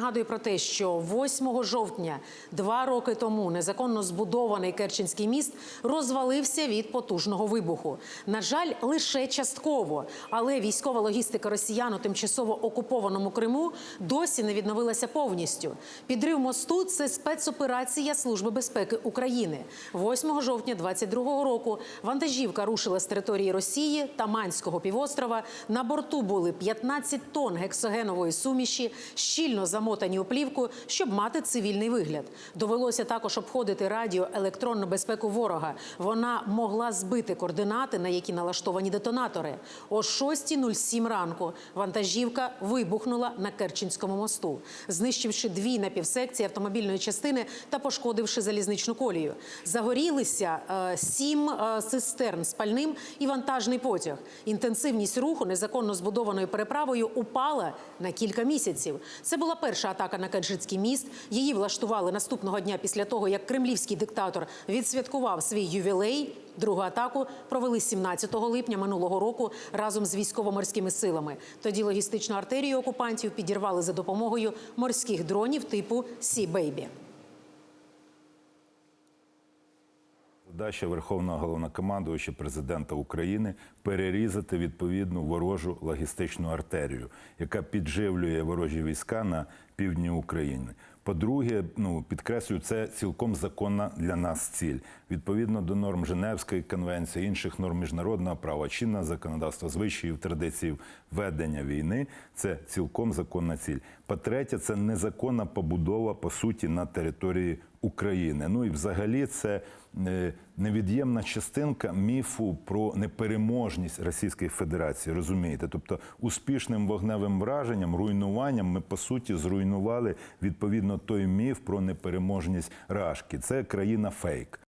Нагадую про те, що 8 жовтня, два роки тому, незаконно збудований Керченський міст розвалився від потужного вибуху. На жаль, лише частково, але військова логістика росіян у тимчасово окупованому Криму досі не відновилася повністю. Підрив мосту це спецоперація Служби безпеки України. 8 жовтня 22 року вантажівка рушила з території Росії та Манського півострова. На борту були 15 тонн гексогенової суміші, щільно замотані у плівку, щоб мати цивільний вигляд. Довелося також обходити радіоелектронну безпеку ворога. Вона могла збити координати, на які налаштовані детонатори. О 6.07 ранку вантажівка вибухнула на Керченському мосту, знищивши дві напівсекції автомобільної частини та пошкодивши залізничну колію. Загорілися е, сім е, цистерн з пальним і вантажний потяг. Інтенсивність руху незаконно збудованою переправою упала на кілька місяців. Це була перша атака на Кеджицький міст. Її влаштували наступного дня після того, як кремлівський диктатор відсвяткував свій ювілей. Другу атаку провели 17 липня минулого року разом з військово-морськими силами. Тоді логістичну артерію окупантів підірвали за допомогою морських дронів типу Сі Бейбі. Задача Верховного головнокомандувача президента України перерізати відповідну ворожу логістичну артерію, яка підживлює ворожі війська на півдні України. По-друге, ну підкреслюю, це цілком законна для нас ціль. Відповідно до норм Женевської конвенції, інших норм міжнародного права, чинного законодавства, звичаїв, традицій ведення війни. Це цілком законна ціль. По-третє, це незаконна побудова по суті на території України. Ну і взагалі це е, невід'ємна частинка міфу про непереможність Російської Федерації. Розумієте? Тобто успішним вогневим враженням, руйнуванням ми по суті зруйнували відповідно той міф про непереможність Рашки. Це країна фейк.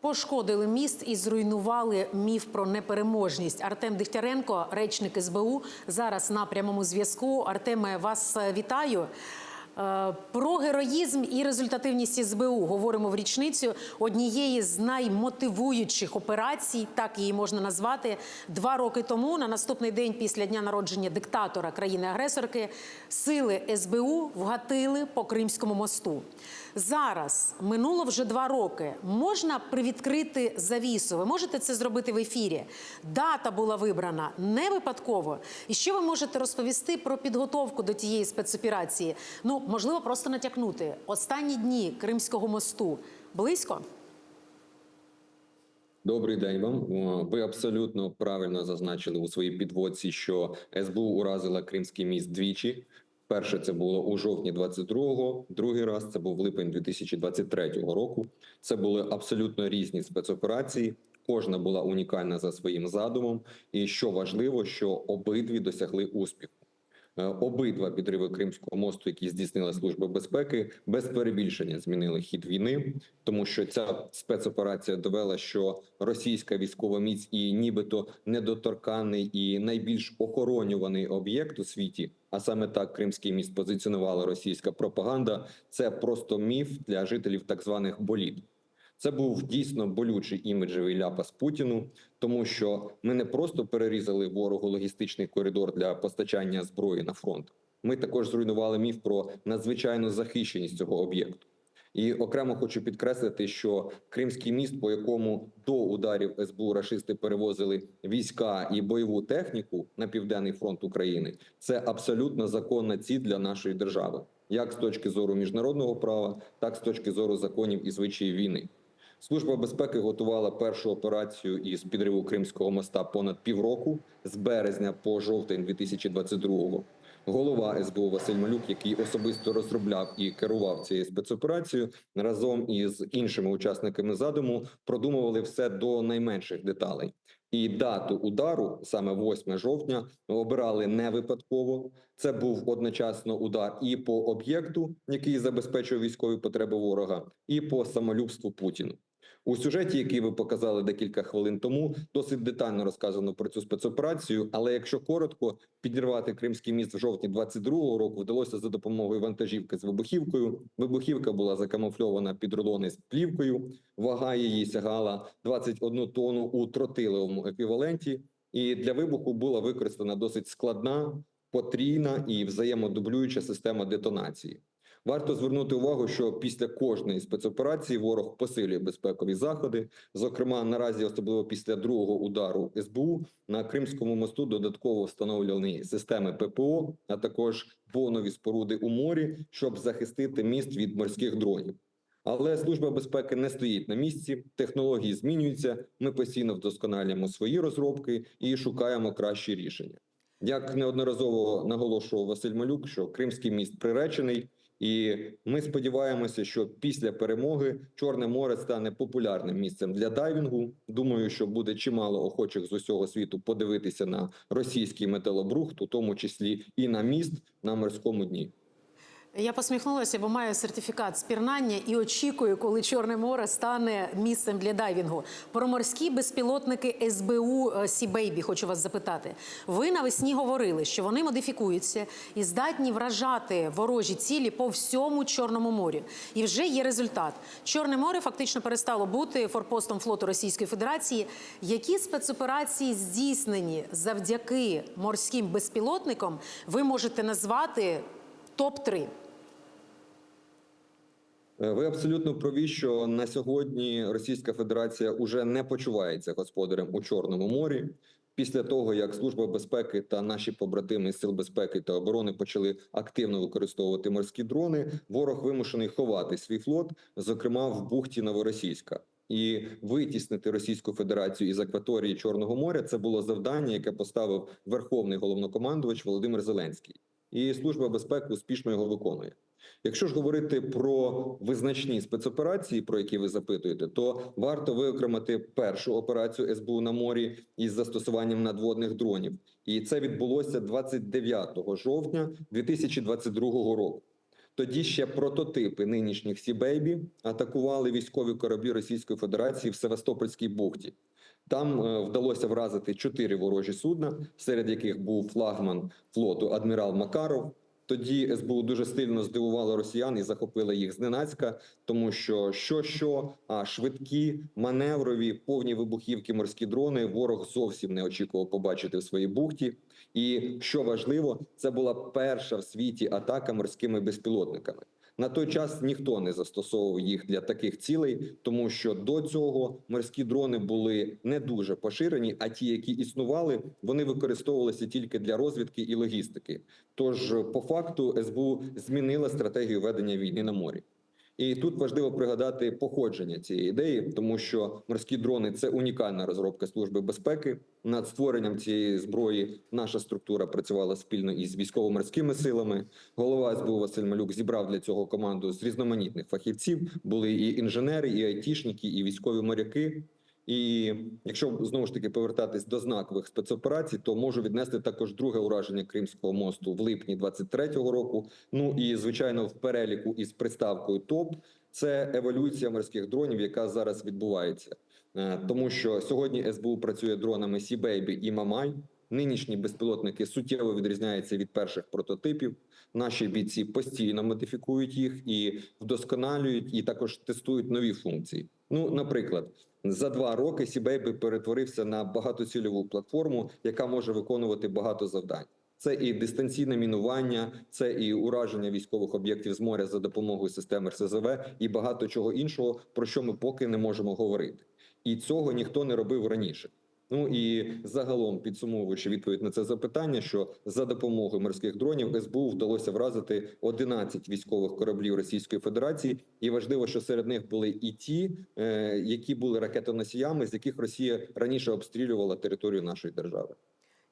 Пошкодили міст і зруйнували міф про непереможність. Артем Дегтяренко, речник СБУ, зараз на прямому зв'язку. Артеме, вас е, вітаю. Е, Про героїзм і результативність СБУ говоримо в річницю однієї з наймотивуючих операцій, так її можна назвати. Два роки тому, на наступний день після дня народження диктатора країни-агресорки, сили СБУ вгатили по Кримському мосту. Зараз минуло вже два роки. Можна привідкрити завісу. Ви можете це зробити в ефірі. Дата була вибрана не випадково. І що ви можете розповісти про підготовку до тієї спецоперації? Ну, можливо, просто натякнути. Останні дні Кримського мосту близько. Добрий день вам. Ви абсолютно правильно зазначили у своїй підводці, що СБУ уразила Кримський міст двічі. Перше це було у жовтні 22-го, другий раз це був липень 2023 року. Це були абсолютно різні спецоперації. Кожна була унікальна за своїм задумом. І що важливо, що обидві досягли успіху. Е, Обидва підриви Кримського мосту, які здійснила служба безпеки, без перебільшення змінили хід війни, тому що ця спецоперація довела, що російська військова міць і нібито недоторканий і найбільш охоронюваний об'єкт у світі, а саме так Кримський міст позиціонувала російська пропаганда. Це просто міф для жителів так званих боліт. Це був дійсно болючий іміджевий ляпас Путіну, тому що ми не просто перерізали ворогу логістичний коридор для постачання зброї на фронт. Ми також зруйнували міф про надзвичайну захищеність цього об'єкту. І окремо хочу підкреслити, що Кримський міст, по якому до ударів СБУ рашисти перевозили війська і бойову техніку на південний фронт України, це абсолютно законна ціль для нашої держави, як з точки зору міжнародного права, так і з точки зору законів і звичаїв війни. Служба безпеки готувала першу операцію із підриву Кримського моста понад півроку з березня по жовтень 2022-го. Голова СБУ Василь Малюк, який особисто розробляв і керував цією спецоперацією, разом із іншими учасниками задуму продумували все до найменших деталей. І дату удару, саме 8 жовтня, обирали не випадково. Це був одночасно удар і по об'єкту, який забезпечує військові потреби ворога, і по самолюбству Путіну. У сюжеті, який ви показали декілька хвилин тому, досить детально розказано про цю спецоперацію. Але якщо коротко, підірвати Кримський міст в жовтні 22-го року вдалося за допомогою вантажівки з вибухівкою. Вибухівка була закамуфльована під рулони з плівкою. Вага її сягала 21 тонну у тротиловому еквіваленті. І для вибуху була використана досить складна, потрійна і взаємодублююча система детонації. Варто звернути увагу, що після кожної спецоперації ворог посилює безпекові заходи. Зокрема, наразі, особливо після другого удару СБУ на Кримському мосту додатково встановлені системи ППО, а також бонові споруди у морі, щоб захистити міст від морських дронів. Але служба безпеки не стоїть на місці, технології змінюються. Ми постійно вдосконалюємо свої розробки і шукаємо кращі рішення. Як неодноразово наголошував Василь Малюк, що Кримський міст приречений, і ми сподіваємося, що після перемоги Чорне море стане популярним місцем для дайвінгу. Думаю, що буде чимало охочих з усього світу подивитися на російський металобрухт, у тому числі і на міст на морському дні. Я посміхнулася, бо маю сертифікат з пірнання і очікую, коли Чорне море стане місцем для дайвінгу. Про морські безпілотники СБУ Сібейбі хочу вас запитати. Ви навесні говорили, що вони модифікуються і здатні вражати ворожі цілі по всьому Чорному морю. І вже є результат. Чорне море фактично перестало бути форпостом флоту Російської Федерації. Які спецоперації здійснені завдяки морським безпілотникам, ви можете назвати топ 3 Е, Ви абсолютно праві, що на сьогодні Російська Федерація уже не почувається господарем у Чорному морі. Після того, як служба безпеки та наші побратими з сил безпеки та оборони почали активно використовувати морські дрони, ворог вимушений ховати свій флот, зокрема в бухті Новоросійська. І витіснити Російську Федерацію із акваторії Чорного моря це було завдання, яке поставив верховний головнокомандувач Володимир Зеленський, і служба безпеки успішно його виконує. Якщо ж говорити про визначні спецоперації, про які ви запитуєте, то варто виокремити першу операцію СБУ на морі із застосуванням надводних дронів, і це відбулося 29 жовтня 2022 року. Тоді ще прототипи нинішніх Сібейбі атакували військові кораблі Російської Федерації в Севастопольській бухті. Там е, вдалося вразити чотири ворожі судна, серед яких був флагман флоту адмірал Макаров. Тоді СБУ дуже сильно здивувало росіян і захопила їх зненацька, тому що що, що а швидкі, маневрові, повні вибухівки морські дрони ворог зовсім не очікував побачити в своїй бухті. І що важливо, це була перша в світі атака морськими безпілотниками. На той час ніхто не застосовував їх для таких цілей, тому що до цього морські дрони були не дуже поширені. А ті, які існували, вони використовувалися тільки для розвідки і логістики. Тож, по факту, СБУ змінила стратегію ведення війни на морі. І тут важливо пригадати походження цієї ідеї, тому що морські дрони це унікальна розробка служби безпеки. Над створенням цієї зброї наша структура працювала спільно із військово-морськими силами. Голова СБУ Василь Малюк зібрав для цього команду з різноманітних фахівців. Були і інженери, і айтішники, і військові моряки. І якщо знову ж таки повертатись до знакових спецоперацій, то можу віднести також друге ураження Кримського мосту в липні 23-го року. Ну і звичайно, в переліку із приставкою ТОП це еволюція морських дронів, яка зараз відбувається, Е, тому що сьогодні СБУ працює дронами Сібейбі і Мамай. Нинішні безпілотники суттєво відрізняються від перших прототипів. Наші бійці постійно модифікують їх і вдосконалюють, і також тестують нові функції. Ну, наприклад, за два роки Сібейби перетворився на багатоцільову платформу, яка може виконувати багато завдань. Це і дистанційне мінування, це і ураження військових об'єктів з моря за допомогою систем РСЗВ, і багато чого іншого, про що ми поки не можемо говорити. І цього ніхто не робив раніше. Ну і загалом підсумовуючи відповідь на це запитання, що за допомогою морських дронів СБУ вдалося вразити 11 військових кораблів Російської Федерації, і важливо, що серед них були і ті, е, які були ракетоносіями, з яких Росія раніше обстрілювала територію нашої держави.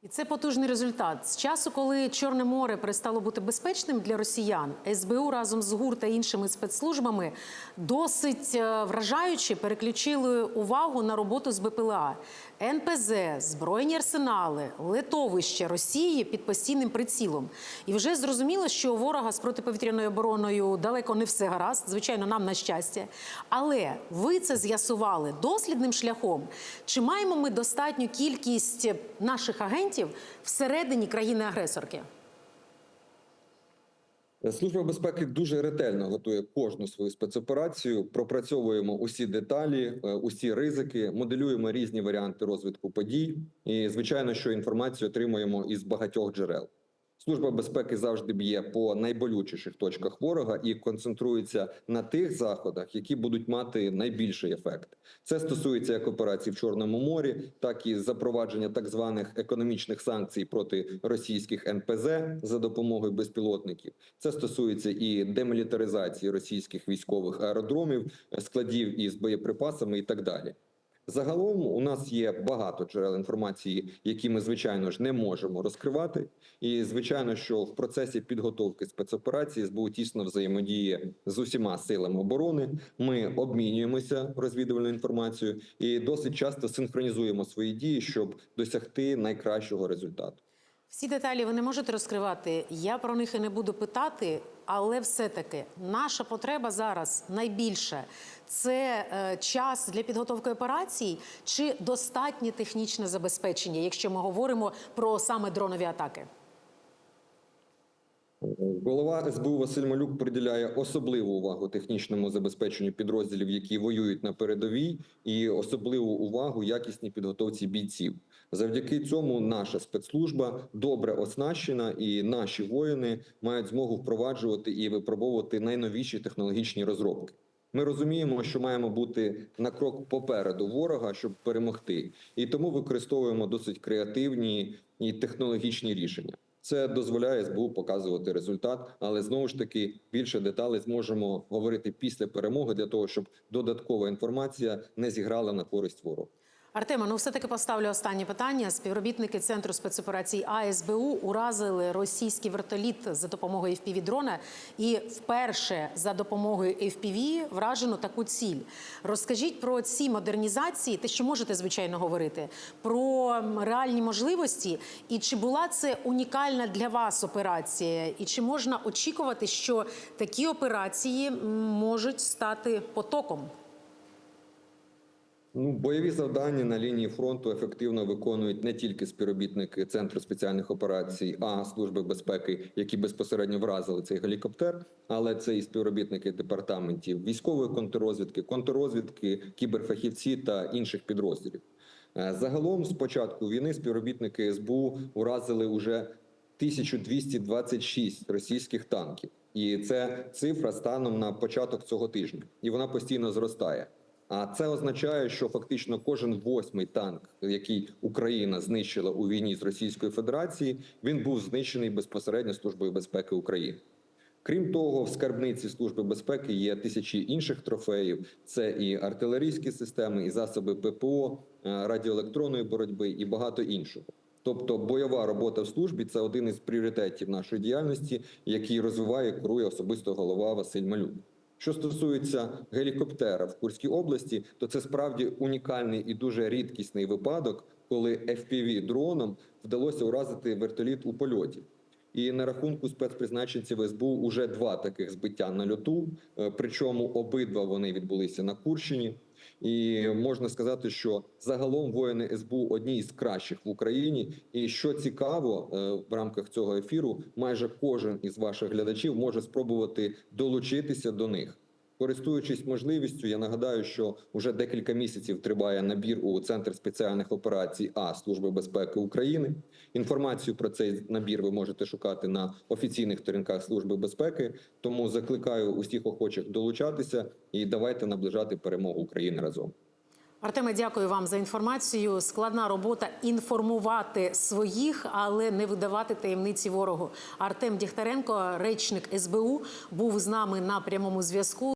І це потужний результат. З часу, коли Чорне море перестало бути безпечним для росіян, СБУ разом з ГУР та іншими спецслужбами досить е, вражаюче переключили увагу на роботу з БПЛА. НПЗ, збройні арсенали, литовище Росії під постійним прицілом. І вже зрозуміло, що у ворога з протиповітряною обороною далеко не все гаразд. Звичайно, нам на щастя. Але ви це з'ясували дослідним шляхом. Чи маємо ми достатню кількість наших агентів всередині країни-агресорки? Служба безпеки дуже ретельно готує кожну свою спецоперацію. Пропрацьовуємо усі деталі, е, усі ризики, моделюємо різні варіанти розвитку подій. І звичайно, що інформацію отримуємо із багатьох джерел. Служба безпеки завжди б'є по найболючіших точках ворога і концентрується на тих заходах, які будуть мати найбільший ефект. Це стосується як операцій в Чорному морі, так і запровадження так званих економічних санкцій проти російських НПЗ за допомогою безпілотників. Це стосується і демілітаризації російських військових аеродромів, складів із боєприпасами і так далі. Загалом у нас є багато джерел інформації, які ми звичайно ж не можемо розкривати. І звичайно, що в процесі підготовки спецоперації СБУ тісно взаємодіє з усіма силами оборони. Ми обмінюємося розвідувальною інформацією і досить часто синхронізуємо свої дії, щоб досягти найкращого результату. Всі деталі ви не можете розкривати. Я про них і не буду питати, але все-таки наша потреба зараз найбільше це е, час для підготовки операцій чи достатнє технічне забезпечення, якщо ми говоримо про саме дронові атаки. Голова СБУ Василь Малюк приділяє особливу увагу технічному забезпеченню підрозділів, які воюють на передовій, і особливу увагу якісній підготовці бійців. Завдяки цьому наша спецслужба добре оснащена, і наші воїни мають змогу впроваджувати і випробовувати найновіші технологічні розробки. Ми розуміємо, що маємо бути на крок попереду ворога, щоб перемогти, і тому використовуємо досить креативні і технологічні рішення. Це дозволяє СБУ показувати результат, але знову ж таки більше деталей зможемо говорити після перемоги для того, щоб додаткова інформація не зіграла на користь ворогу. Артема, ну все-таки поставлю останнє питання. Співробітники Центру спецоперацій АСБУ уразили російський вертоліт за допомогою FPV-дрона і вперше за допомогою FPV вражено таку ціль. Розкажіть про ці модернізації, те, що можете, звичайно, говорити, про реальні можливості, і чи була це унікальна для вас операція, і чи можна очікувати, що такі операції можуть стати потоком? Ну, бойові завдання на лінії фронту ефективно виконують не тільки співробітники Центру спеціальних операцій, а служби безпеки, які безпосередньо вразили цей гелікоптер, але це і співробітники департаментів військової контррозвідки, контррозвідки, кіберфахівці та інших підрозділів. Е, Загалом, з початку війни, співробітники СБУ уразили уже 1226 російських танків, і це цифра станом на початок цього тижня, і вона постійно зростає. А це означає, що фактично кожен восьмий танк, який Україна знищила у війні з Російською Федерацією, він був знищений безпосередньо службою безпеки України. Крім того, в скарбниці служби безпеки є тисячі інших трофеїв: це і артилерійські системи, і засоби ППО, е, радіоелектронної боротьби і багато іншого. Тобто, бойова робота в службі це один із пріоритетів нашої діяльності, який розвиває і курує особисто голова Василь Малюк. Що стосується гелікоптера в Курській області, то це справді унікальний і дуже рідкісний випадок, коли fpv дроном вдалося уразити вертоліт у польоті. І на рахунку спецпризначенців СБУ уже два таких збиття на льоту. е, Причому обидва вони відбулися на Курщині. І можна сказати, що загалом воїни СБУ одні з кращих в Україні. І що цікаво, е, в рамках цього ефіру майже кожен із ваших глядачів може спробувати долучитися до них. Користуючись можливістю, я нагадаю, що вже декілька місяців триває набір у Центр спеціальних операцій А Служби безпеки України. Інформацію про цей набір ви можете шукати на офіційних сторінках Служби безпеки. Тому закликаю усіх охочих долучатися і давайте наближати перемогу України разом. Артеме, дякую вам за інформацію. Складна робота інформувати своїх, але не видавати таємниці ворогу. Артем Дігтяренко, речник СБУ, був з нами на прямому зв'язку.